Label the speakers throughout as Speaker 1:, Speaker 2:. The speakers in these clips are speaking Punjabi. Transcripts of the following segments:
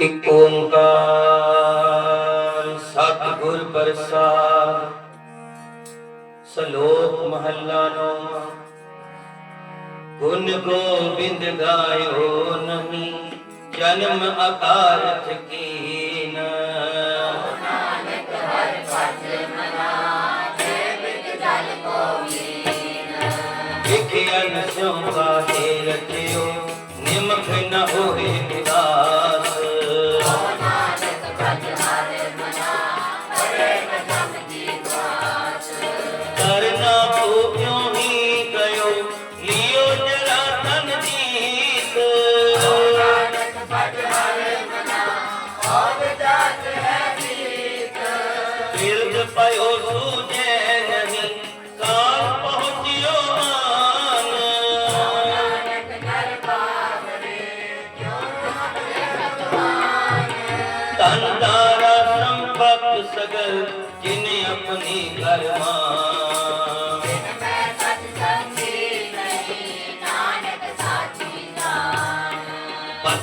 Speaker 1: ਇੱਕ ਓੰਕਾਰ ਸਤਿਗੁਰ ਪ੍ਰਸਾਦ ਸਲੋਕ ਮਹੱਲਾ ਨੌਵਾਂ। ਗੁਣ ਗੋਬਿੰਦ ਗਾਇਓ ਨਹੀਂ ਜਨਮ ਅਕਾਰਥ ਕੀ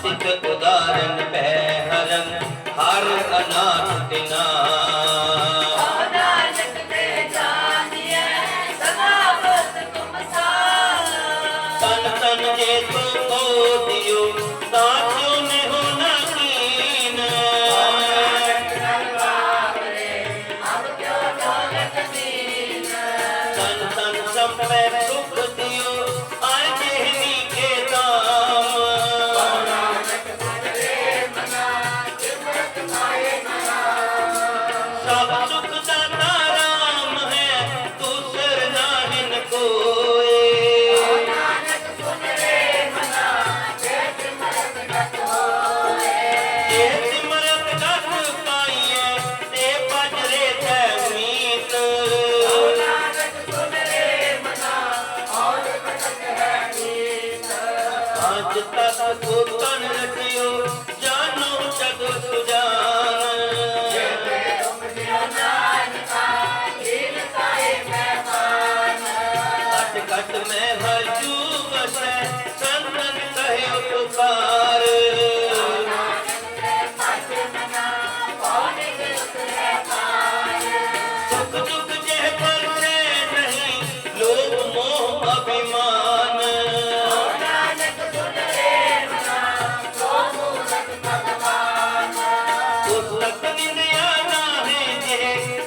Speaker 1: ਸਿਫਤ ਉਦਾਰਨ ਪੈ ਹਰਨ ਹਰ ਅਨਾਥ ਤੇ ਨਾਮ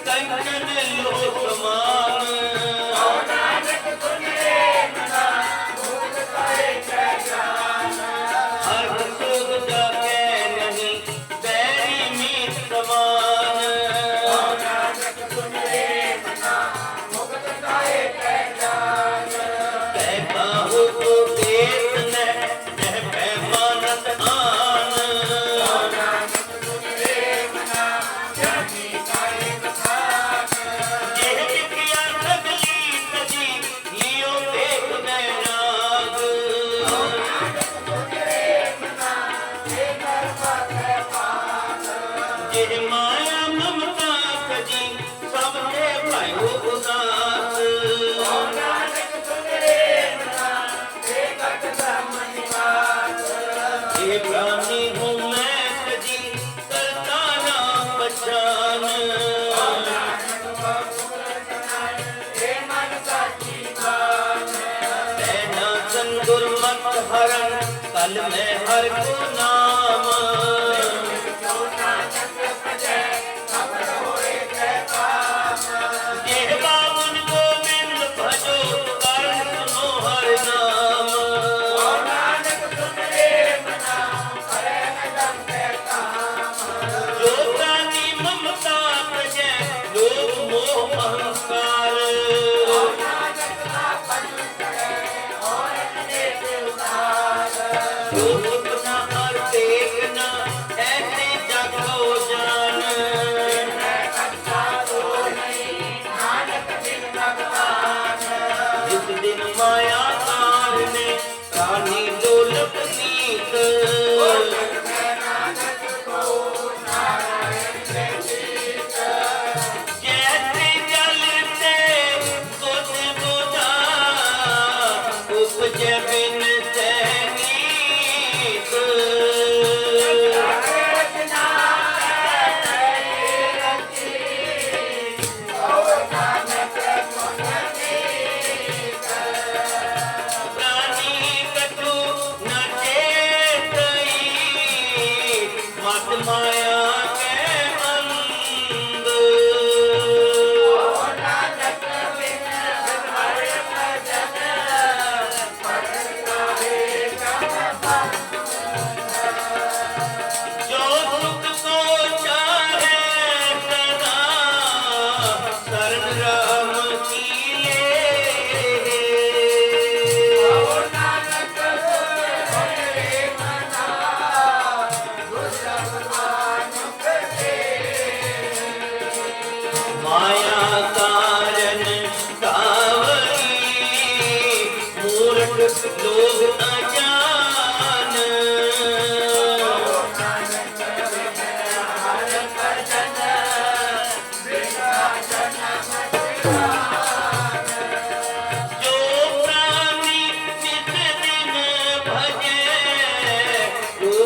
Speaker 1: Thank you. ਕਲ ਮੈਂ ਹਰ ਕੋ ਨਾਮ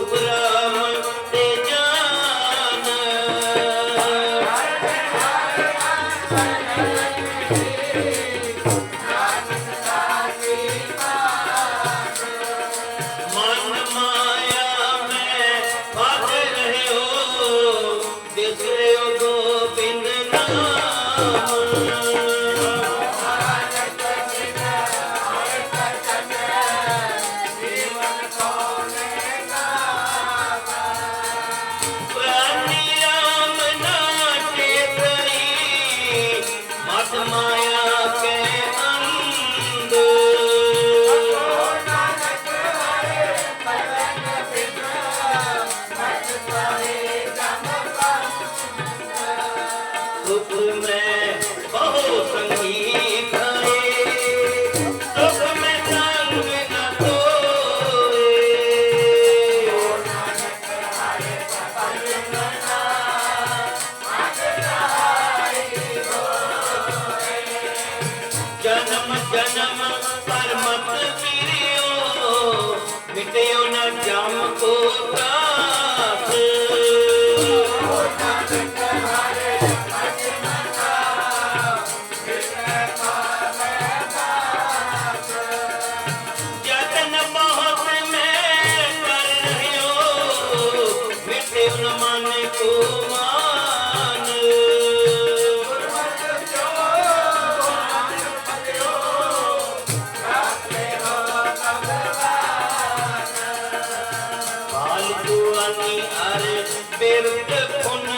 Speaker 1: তোমরা আর বেরোতে ফোন